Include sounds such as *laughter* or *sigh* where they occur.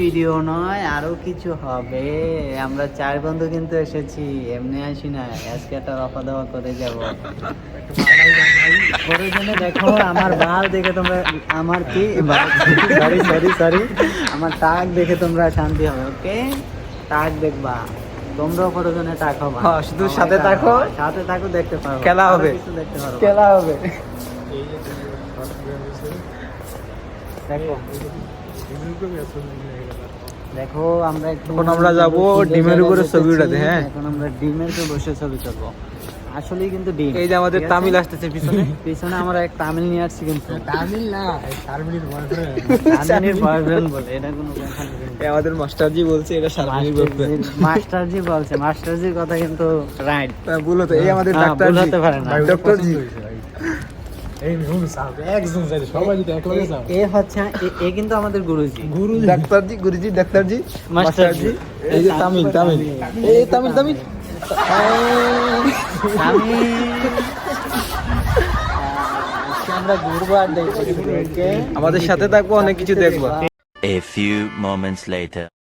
Video নয় আরও কিছু হবে। আমরা চার বন্ধু কিন্তু এসেছি এমনি আসি না আজকে একটা রফা দাওয়া করে যাব। দেখো আমার বাল দেখে তোমরা আমার কি? সরি সরি সরি আমার টাক দেখে তোমরা শান্তি হবে ওকে? টাক দেখবা। তোমরাও প্রয়োজনে টাক হবা। হ্যাঁ, শুধু সাথে থাকো। সাথে থাকো দেখতে পারো খেলা হবে। খেলা হবে। দেখো। দেখো আমরা একটু এখন আমরা যাব ডিমের উপরে ছবি উঠাতে, হ্যাঁ? এখন আমরা ডিমের উপরে বসে ছবি তুলবো। আসলে কিন্তু ডিম। এই যে আমাদের তামিল আসতেছে পিছনে। *laughs* পিছনে আমরা এক তামিল নিয়ে আসছি কিন্তু। তামিল না শারমিনীর বয়ফ্রেন্ড বয়ফ্রেন্ড বলে এটা কোনো আমাদের মাস্টারজি বলছে এটা শারমিনীর girlfriend। মাস্টারজি- বলছে মাস্টারজির কথা কিন্তু রাইট ভুল হতো এই আমাদের ডাক্তার ভুল পারে না। ডক্টর জি এ হচ্ছে এ- এ কিন্তু আমাদের গুরুজি। গুরু ডাক্তার গুরুজি ডাক্তার মাস্টারজি। এই যে তামিল তামিল। এই তামিল তামিল। আমরা ঘুরবো আর দেখব আমাদের সাথে থাকব অনেক কিছু দেখব। A few moments later.